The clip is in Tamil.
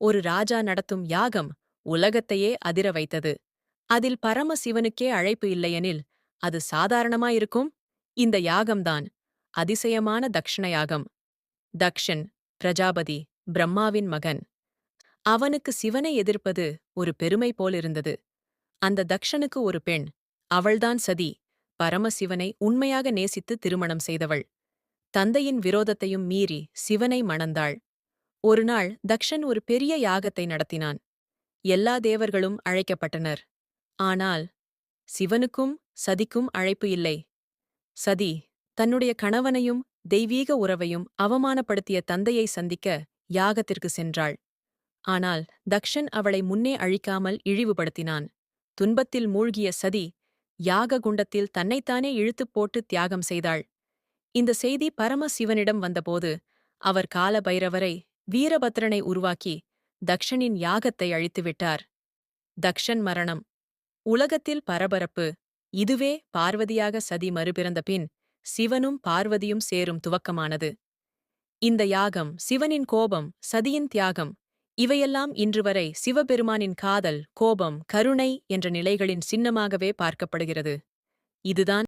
ஒரு ராஜா நடத்தும் யாகம் உலகத்தையே அதிர வைத்தது. அதில் பரமசிவனுக்கே அழைப்பு இல்லையெனில் அது சாதாரணமாயிருக்கும் இந்த யாகம்தான் அதிசயமான தக்ஷண யாகம் தக்ஷன் பிரஜாபதி பிரம்மாவின் மகன். அவனுக்கு சிவனை எதிர்ப்பது ஒரு பெருமை போலிருந்தது. அந்த தக்ஷனுக்கு ஒரு பெண் அவள்தான் சதி பரமசிவனை உண்மையாக நேசித்து திருமணம் செய்தவள். தந்தையின் விரோதத்தையும் மீறி சிவனை மணந்தாள். ஒருநாள் தக்ஷன் ஒரு பெரிய யாகத்தை நடத்தினான். எல்லா தேவர்களும் அழைக்கப்பட்டனர். ஆனால் சிவனுக்கும் சதிக்கும் அழைப்பு இல்லை. சதி தன்னுடைய கணவனையும் தெய்வீக உறவையும் அவமானப்படுத்திய தந்தையை சந்திக்க யாகத்திற்கு சென்றாள். ஆனால் தக்ஷன் அவளை முன்னே அழிக்காமல் இழிவுபடுத்தினான். துன்பத்தில் மூழ்கிய சதி யாக குண்டத்தில் தன்னைத்தானே இழுத்துப் போட்டு தியாகம் செய்தாள். இந்த செய்தி பரமசிவனிடம் வந்தபோது அவர் கால பைரவரை வீரபத்ரனை உருவாக்கி தக்ஷனின் யாகத்தை அழித்துவிட்டார் தக்ஷன் மரணம். உலகத்தில் பரபரப்பு. இதுவே பார்வதியாக சதி மறுபிறந்த பின் சிவனும் பார்வதியும் சேரும் துவக்கமானது. இந்த யாகம் சிவனின் கோபம் சதியின் தியாகம் இவையெல்லாம் இன்று வரை சிவபெருமானின் காதல் கோபம் கருணை என்ற நிலைகளின் சின்னமாகவே பார்க்கப்படுகிறது. இதுதான்